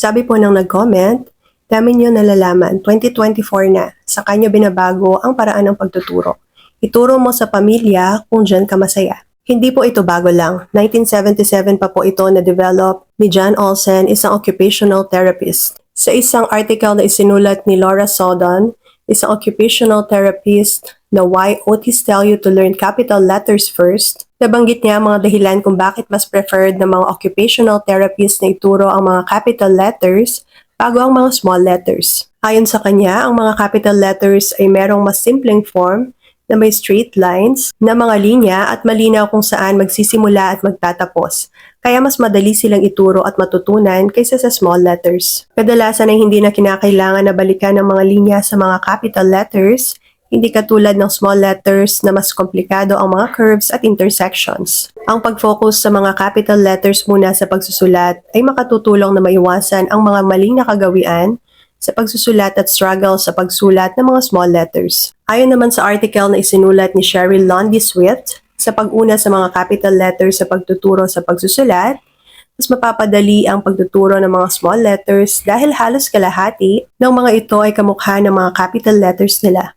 Sabi po ng nag-comment, dami niyo nalalaman, 2024 na, sa kanya binabago ang paraan ng pagtuturo. Ituro mo sa pamilya kung dyan ka masaya. Hindi po ito bago lang. 1977 pa po ito na-develop ni John Olsen, isang occupational therapist. Sa isang article na isinulat ni Laura Sodon, isang occupational therapist na Why Otis Tell You to Learn Capital Letters First, nabanggit niya ang mga dahilan kung bakit mas preferred ng mga occupational therapists na ituro ang mga capital letters bago ang mga small letters. Ayon sa kanya, ang mga capital letters ay merong mas simpleng form na may straight lines na mga linya at malinaw kung saan magsisimula at magtatapos. Kaya mas madali silang ituro at matutunan kaysa sa small letters. Kadalasan ay hindi na kinakailangan na balikan ng mga linya sa mga capital letters, hindi katulad ng small letters na mas komplikado ang mga curves at intersections. Ang pag-focus sa mga capital letters muna sa pagsusulat ay makatutulong na maiwasan ang mga maling nakagawian sa pagsusulat at struggle sa pagsulat ng mga small letters. Ayon naman sa article na isinulat ni Cheryl Lundy Swift, sa pag-una sa mga capital letters sa pagtuturo sa pagsusulat, mas mapapadali ang pagtuturo ng mga small letters dahil halos kalahati ng mga ito ay kamukha ng mga capital letters nila.